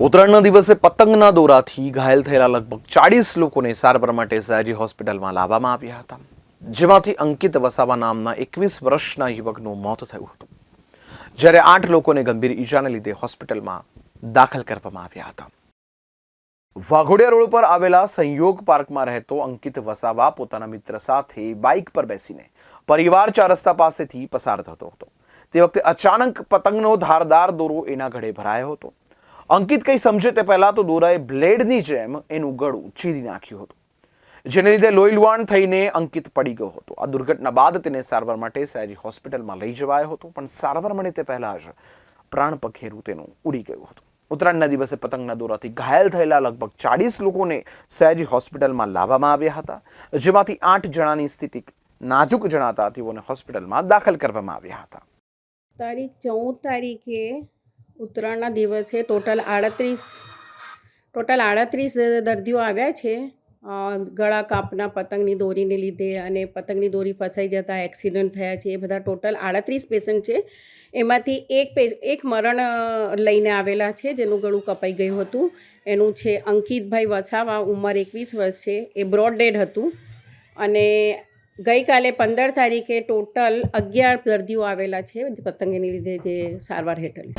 ઉત્તરાયણના દિવસે પતંગના દોરાથી ઘાયલ થયેલા લગભગ ચાળીસ લોકોને સારવાર માટે સયાજી હોસ્પિટલમાં લાવવામાં આવ્યા હતા, જેમાંથી અંકિત વસાવા નામના એકવીસ વર્ષના યુવકનું મોત થયું હતું. જ્યારે આઠ લોકોને ગંભીર ઈજાને લીધે હોસ્પિટલમાં દાખલ કરવામાં આવ્યા હતા. વાઘોડિયા રોડ પર આવેલા સંયોગ પાર્કમાં રહેતો અંકિત વસાવા પોતાના મિત્ર સાથે બાઇક પર બેસીને પરિવાર ચાર રસ્તા પાસેથી પસાર થતો હતો. તે વખતે અચાનક પતંગનો ધારદાર દોરો એના ઘડે ભરાયો હતો. અંકિત કંઈ સમજે તે પહેલા તો દોરાએ બ્લેડની જેમ એનું ગળું ચીરી નાખ્યું હતું. જેને લીધે લોહીલુવાણ થઈને અંકિત પડી ગયો હતો. આ દુર્ઘટના બાદ તેને સારવાર માટે સયાજી હોસ્પિટલમાં લઈ જવાયો હતો, પણ સારવાર મળે તે પહેલા જ પ્રાણ પખેરું તેનું ઉડી ગયું હતું. ઉત્તરાયણના દિવસે પતંગના દોરાથી ઘાયલ થયેલા લગભગ ચાળીસ લોકોને સયાજી હોસ્પિટલમાં લાવવામાં આવ્યા હતા, જેમાંથી આઠ જણાની સ્થિતિ નાજુક જણાતા તેઓને હોસ્પિટલમાં દાખલ કરવામાં આવ્યા હતા. તારીખ ચૌદ તારીખે ઉત્તરાયણના દિવસે ટોટલ આડત્રીસ ટોટલ આડત્રીસ દર્દીઓ આવ્યા છે. ગળા કાપના પતંગની દોરીને લીધે અને પતંગની દોરી ફસાઈ જતાં એક્સિડન્ટ થયા છે. એ બધા ટોટલ આડત્રીસ પેશન્ટ છે. એમાંથી એક પે, એક મરણ લઈને આવેલા છે, જેનું ગળું કપાઈ ગયું હતું. એનું છે અંકિતભાઈ વસાવા, ઉંમર એકવીસ વર્ષ છે. એ બ્રોડ ડેડ હતું. અને ગઈકાલે પંદર તારીખે ટોટલ અગિયાર દર્દીઓ આવેલા છે પતંગને લીધે જે સારવાર હેઠળ.